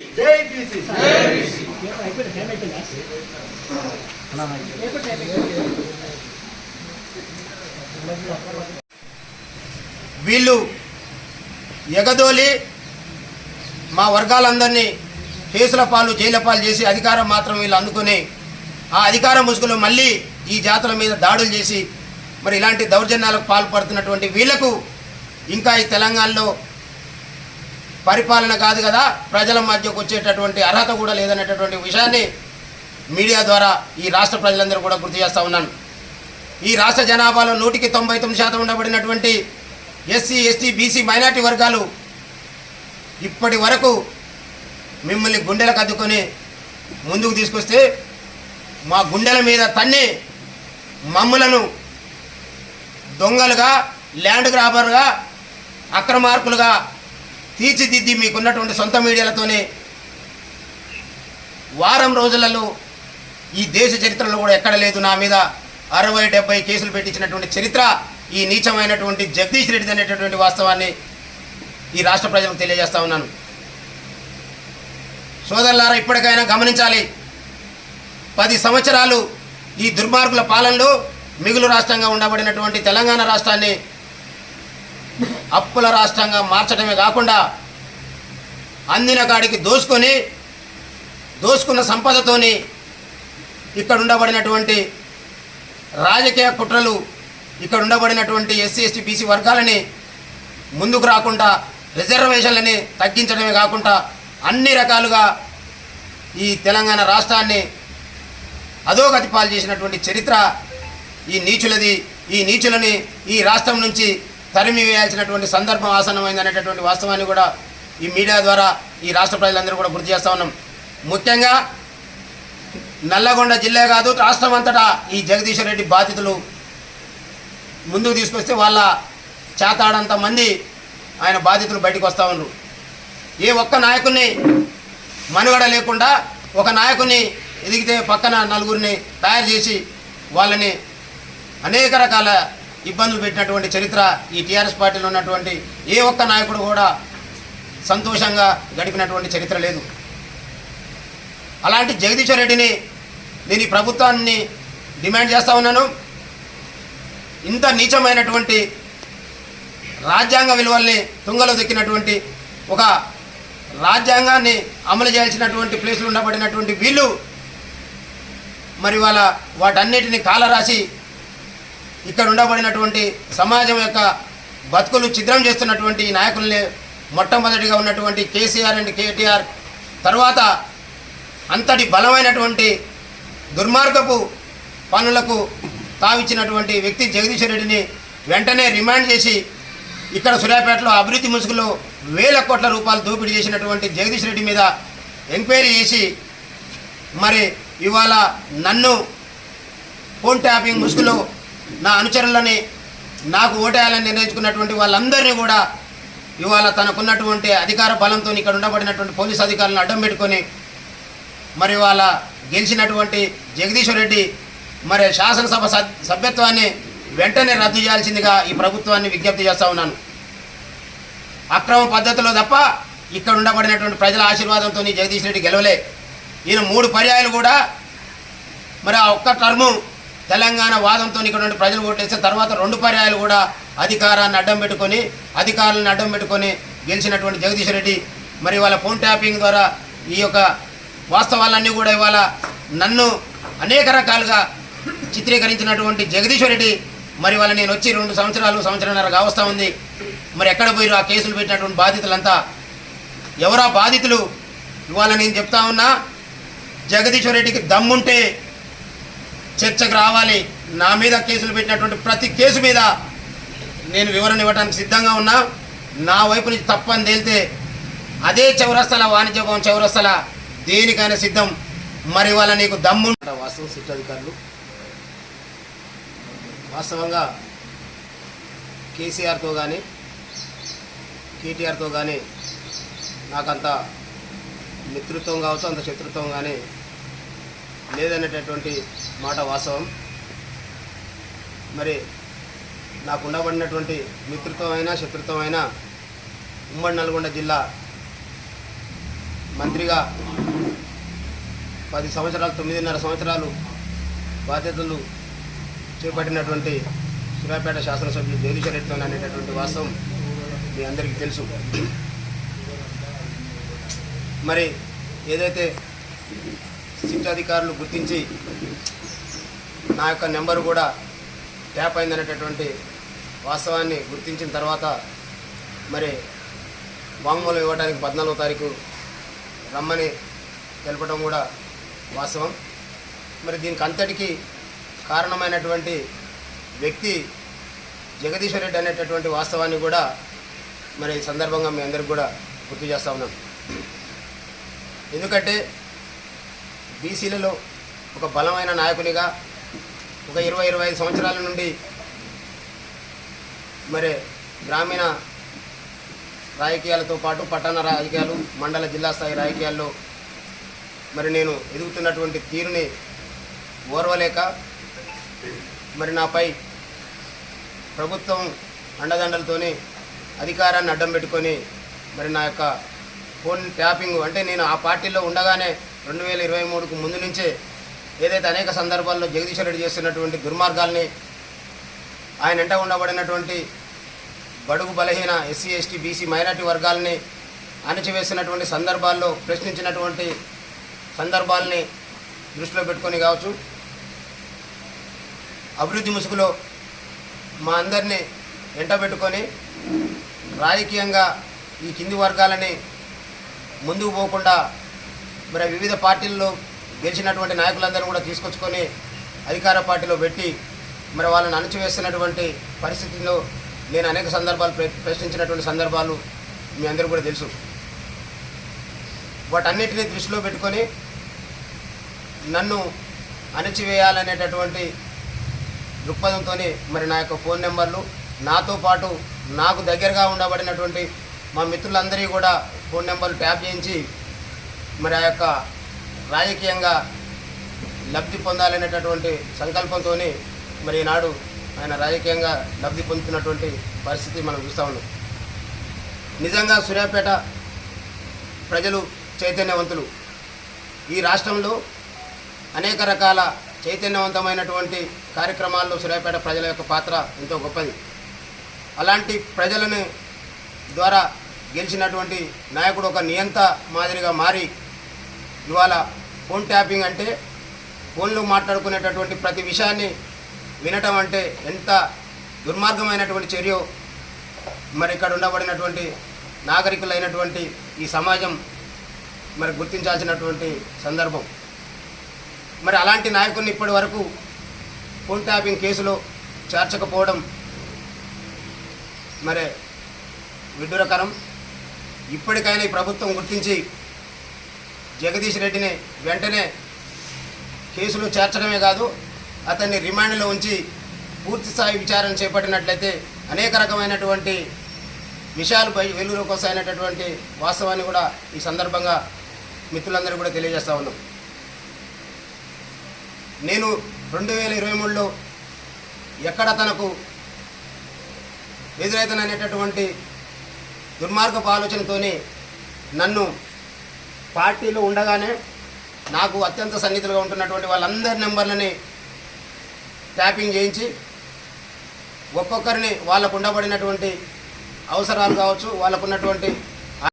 జై బీసీ వీళ్ళు ఎగదోలి మా వర్గాలందరినీ కేసుల పాలు జైల పాలు చేసి అధికారం మాత్రం వీళ్ళు అందుకుని ఆ అధికార ముసుగులో మళ్ళీ ఈ జాతుల మీద దాడులు చేసి మరి ఇలాంటి దౌర్జన్యాలకు పాల్పడుతున్నటువంటి వీళ్ళకు ఇంకా ఈ తెలంగాణలో పరిపాలన కాదు కదా ప్రజల మధ్యకు వచ్చేటటువంటి అర్హత కూడా లేదనేటటువంటి విషయాన్ని మీడియా ద్వారా ఈ రాష్ట్ర ప్రజలందరూ కూడా గుర్తు చేస్తూ ఉన్నాను. ఈ రాష్ట్ర జనాభాలో నూటికి తొంభై తొమ్మిది శాతం ఉండబడినటువంటి ఎస్సీ ఎస్టీ బీసీ మైనార్టీ వర్గాలు ఇప్పటి వరకు మిమ్మల్ని గుండెలకు అద్దుకొని ముందుకు తీసుకొస్తే మా గుండెల మీద తన్ని మమ్ములను దొంగలుగా ల్యాండ్ గ్రాబర్గా అక్రమార్కులుగా తీర్చిదిద్ది మీకున్నటువంటి సొంత మీడియాలతోనే వారం రోజులలో ఈ దేశ చరిత్రలో కూడా ఎక్కడ లేదు నా మీద అరవై డెబ్బై కేసులు పెట్టించినటువంటి చరిత్ర ఈ నీచమైనటువంటి జగదీష్ రెడ్డి అనేటటువంటి వాస్తవాన్ని ఈ రాష్ట్ర ప్రజలకు తెలియజేస్తా ఉన్నాను. సోదరులారా ఇప్పటికైనా గమనించాలి. పది సంవత్సరాలు ఈ దుర్మార్గుల పాలనలో మిగులు రాష్ట్రంగా ఉండబడినటువంటి తెలంగాణ రాష్ట్రాన్ని అప్పుల రాష్ట్రంగా మార్చడమే కాకుండా అందిన కాడికి దోసుకొని దోసుకున్న సంపదతోని ఇక్కడ ఉండబడినటువంటి రాజకీయ కుట్రలు ఇక్కడ ఉండబడినటువంటి ఎస్సీ ఎస్టీ బీసీ వర్గాలని ముందుకు రాకుండా రిజర్వేషన్లని తగ్గించడమే కాకుండా అన్ని రకాలుగా ఈ తెలంగాణ రాష్ట్రాన్ని అధోగతి పాలు చేసినటువంటి చరిత్ర ఈ నీచులది ఈ నీచులని ఈ రాష్ట్రం నుంచి తరిమి వేయాల్సినటువంటి సందర్భం ఆసన్నమైంది అనేటటువంటి వాస్తవాన్ని కూడా ఈ మీడియా ద్వారా ఈ రాష్ట్ర ప్రజలందరూ కూడా గుర్తు చేస్తూ ఉన్నాం. ముఖ్యంగా నల్లగొండ జిల్లా కాదు రాష్ట్రం అంతటా ఈ జగదీశ్వర్ రెడ్డి బాధితులు ముందుకు తీసుకొస్తే వాళ్ళ చేతాడంత మంది ఆయన బాధితులు బయటకు వస్తూ ఉన్నారు. ఏ ఒక్క నాయకుడిని మనుగడ లేకుండా ఒక నాయకుని ఎదిగితే పక్కన నలుగురిని తయారు చేసి వాళ్ళని అనేక రకాల ఇబ్బందులు పెట్టినటువంటి చరిత్ర ఈ టీఆర్ఎస్ పార్టీలో ఉన్నటువంటి ఏ ఒక్క నాయకుడు కూడా సంతోషంగా గడిపినటువంటి చరిత్ర లేదు. అలాంటి జగదీశ్వర్ రెడ్డిని నేను ఈ ప్రభుత్వాన్ని డిమాండ్ చేస్తా ఉన్నాను. ఇంత నీచమైనటువంటి రాజ్యాంగ విలువల్ని తుంగలో దొక్కినటువంటి ఒక రాజ్యాంగాన్ని అమలు చేయాల్సినటువంటి ప్లేసులు ఉండబడినటువంటి వీళ్ళు మరి వాళ్ళ వాటన్నిటిని కాలరాసి ఇక్కడ ఉండబడినటువంటి సమాజం యొక్క బతుకులు ఛిద్రం చేస్తున్నటువంటి నాయకులనే నాయకుల్ని మొట్టమొదటిగా ఉన్నటువంటి కేసీఆర్ అండ్ కేటీఆర్ తర్వాత అంతటి బలమైనటువంటి దుర్మార్గపు పనులకు తావిచ్చినటువంటి వ్యక్తి జగదీశ్వర్ రెడ్డిని వెంటనే రిమాండ్ చేసి ఇక్కడ సూర్యాపేటలో అభివృద్ధి ముసుగులో వేల కోట్ల రూపాయలు దోపిడీ చేసినటువంటి జగదీష్ రెడ్డి మీద ఎంక్వైరీ చేసి మరి ఇవాళ నన్ను ఫోన్ ట్యాపింగ్ ముసుగులో నా అనుచరులని నాకు ఓటేయాలని నిర్ణయించుకున్నటువంటి వాళ్ళందరినీ కూడా ఇవాళ తనకున్నటువంటి అధికార బలంతో ఇక్కడ ఉండబడినటువంటి పోలీస్ అధికారులను అడ్డం పెట్టుకొని మరి వాళ్ళ గెలిచినటువంటి జగదీశ్వర్ రెడ్డి మరి శాసనసభ సభ్యత్వాన్ని వెంటనే రద్దు చేయాల్సిందిగా ఈ ప్రభుత్వాన్ని విజ్ఞప్తి చేస్తా ఉన్నాను. అక్రమ పద్ధతిలో తప్ప ఇక్కడ ఉండబడినటువంటి ప్రజల ఆశీర్వాదంతో జగదీష్ రెడ్డి గెలవలే. ఈయన మూడు పర్యాయాలు కూడా మరి ఆ ఒక్క టర్ము తెలంగాణ వాదంతో ఇక్కడ నుండి ప్రజలు ఓటేస్తే తర్వాత రెండు పర్యాయాలు కూడా అధికారాన్ని అడ్డం పెట్టుకొని అధికారులను అడ్డం పెట్టుకొని గెలిచినటువంటి జగదీష్ రెడ్డి మరి వాళ్ళ ఫోన్ ట్యాపింగ్ ద్వారా ఈ యొక్క వాస్తవాలన్నీ కూడా ఇవాళ నన్ను అనేక రకాలుగా చిత్రీకరించినటువంటి జగదీశ్వర రెడ్డి మరి వాళ్ళ నేను వచ్చి రెండు సంవత్సరాలు సంవత్సరంన్నర కావస్తా ఉంది. మరి ఎక్కడ పోయిరు ఆ కేసులు పెట్టినటువంటి బాధితులంతా? ఎవరా బాధితులు? ఇవాళ నేను చెప్తా ఉన్నా జగదీశ్వర రెడ్డికి దమ్ముంటే చర్చకు రావాలి. నా మీద కేసులు పెట్టినటువంటి ప్రతి కేసు మీద నేను వివరణ ఇవ్వడానికి సిద్ధంగా ఉన్నా. నా వైపు నుంచి తప్పని తేలితే అదే చౌరస్తల వాణిజ్య భవన్ చౌరస్తల దేనికైనా సిద్ధం. మరి వాళ్ళ నీకు దమ్ము వాస్తవం సిట్ అధికారులు వాస్తవంగా కేసీఆర్తో కానీ కేటీఆర్తో కానీ నాకంత మిత్రుత్వం కావచ్చు అంత శత్రుత్వం కానీ లేదనేటటువంటి మాట వాస్తవం. మరి నాకు ఉండబడినటువంటి మిత్రుత్వం అయినా శత్రుత్వం అయినా ఉమ్మడి నల్గొండ జిల్లా మంత్రిగా పది సంవత్సరాలు తొమ్మిదిన్నర సంవత్సరాలు బాధ్యతలు చేపట్టినటువంటి సూర్యాపేట శాసనసభ్యులు జగదీశ్వర్ రెడ్డితో అనేటటువంటి వాస్తవం మీ అందరికీ తెలుసు. మరి ఏదైతే సిట్ అధికారులు గుర్తించి నా యొక్క నెంబరు కూడా ట్యాప్ అయిందనేటటువంటి వాస్తవాన్ని గుర్తించిన తర్వాత మరి వాంగ్మూలం ఇవ్వడానికి పద్నాలుగో తారీఖు రమ్మని తెలపడం కూడా వాస్తవం. మరి దీనికి అంతటికీ కారణమైనటువంటి వ్యక్తి జగదీశ్వర రెడ్డి అనేటటువంటి వాస్తవాన్ని కూడా మరి సందర్భంగా మీ అందరికి కూడా గుర్తు చేస్తా ఉన్నాం. ఎందుకంటే బీసీలలో ఒక బలమైన నాయకునిగా ఒక ఇరవై ఇరవై ఐదు సంవత్సరాల నుండి మరి గ్రామీణ రాజకీయాలతో పాటు పట్టణ రాజకీయాలు మండల జిల్లా స్థాయి రాజకీయాల్లో మరి నేను ఎదుగుతున్నటువంటి తీరుని ఓర్వలేక మరి నాపై ప్రభుత్వం అండదండలతోని అధికారాన్ని అడ్డం పెట్టుకొని మరి నా యొక్క ఫోన్ ట్యాపింగ్ అంటే నేను ఆ పార్టీలో ఉండగానే రెండు వేల ఇరవై మూడుకు ముందు నుంచే ఏదైతే అనేక సందర్భాల్లో జగదీశ్వర్ రెడ్డి చేస్తున్నటువంటి దుర్మార్గాల్ని ఆయన ఎంట ఉండబడినటువంటి బడుగు బలహీన ఎస్సీ ఎస్టీ బీసీ మైనార్టీ వర్గాల్ని అణచివేసినటువంటి సందర్భాల్లో ప్రశ్నించినటువంటి సందర్భాల్ని దృష్టిలో పెట్టుకొని కావచ్చు. అభివృద్ధి ముసుగులో మా అందరినీ ఎంటబెట్టుకొని రాజకీయంగా ఈ కింది వర్గాలని ముందుకు పోకుండా మరి వివిధ పార్టీల్లో గెలిచినటువంటి నాయకులందరూ కూడా తీసుకొచ్చుకొని అధికార పార్టీలో పెట్టి మరి వాళ్ళని అణచివేస్తున్నటువంటి పరిస్థితుల్లో నేను అనేక సందర్భాలు ప్ర- ప్రశ్నించినటువంటి సందర్భాలు మీ అందరూ కూడా తెలుసు. వాటన్నిటినీ దృష్టిలో పెట్టుకొని నన్ను అణచివేయాలనేటటువంటి దృక్పథంతో మరి నా యొక్క ఫోన్ నెంబర్లు నాతో పాటు నాకు దగ్గరగా ఉండబడినటువంటి మా మిత్రులందరికీ కూడా ఫోన్ నెంబర్లు ట్యాప్ చేయించి మరి ఆ యొక్క రాజకీయంగా లబ్ధి పొందాలనేటటువంటి సంకల్పంతో మరి ఈనాడు ఆయన రాజకీయంగా లబ్ధి పొందుతున్నటువంటి పరిస్థితి మనం చూస్తూ ఉన్నాం. నిజంగా సూర్యాపేట ప్రజలు చైతన్యవంతులు. ఈ రాష్ట్రంలో అనేక రకాల చైతన్యవంతమైనటువంటి కార్యక్రమాల్లో సూర్యాపేట ప్రజల యొక్క పాత్ర ఎంతో గొప్పది. అలాంటి ప్రజలని ద్వారా గెలిచినటువంటి నాయకుడు ఒక నియంత మాదిరిగా మారి ఇవాళ ఫోన్ ట్యాపింగ్ అంటే ఫోన్లో మాట్లాడుకునేటటువంటి ప్రతి విషయాన్ని వినటం అంటే ఎంత దుర్మార్గమైనటువంటి చర్య మరి ఇక్కడ ఉండబడినటువంటి నాగరికులైనటువంటి ఈ సమాజం మరి గుర్తించాల్సినటువంటి సందర్భం. మరి అలాంటి నాయకుడిని ఇప్పటి వరకు ఫోన్ ట్యాపింగ్ కేసులో చేర్చకపోవడం మరి విడ్డూరకరం. ఇప్పటికైనా ఈ ప్రభుత్వం గుర్తించి జగదీష్ రెడ్డిని వెంటనే కేసులో చేర్చడమే కాదు అతన్ని రిమాండ్లో ఉంచి పూర్తి స్థాయి విచారణ చేపట్టినట్లయితే అనేక రకమైనటువంటి విషయాలు పై వెలుగులోకి వస్తాయనేటటువంటి వాస్తవాన్ని కూడా ఈ సందర్భంగా మిత్రులందరూ కూడా తెలియజేస్తా ఉన్నాం. నేను రెండు వేల ఇరవై మూడులో ఎక్కడ తనకు ఎదురైతననేటటువంటి దుర్మార్గపు ఆలోచనతోని నన్ను పార్టీలో ఉండగానే నాకు అత్యంత సన్నిహితులుగా ఉంటున్నటువంటి వాళ్ళందరి నెంబర్లని ట్యాపింగ్ చేయించి ఒక్కొక్కరిని వాళ్ళకు ఉండబడినటువంటి అవసరాలు కావచ్చు వాళ్ళకున్నటువంటి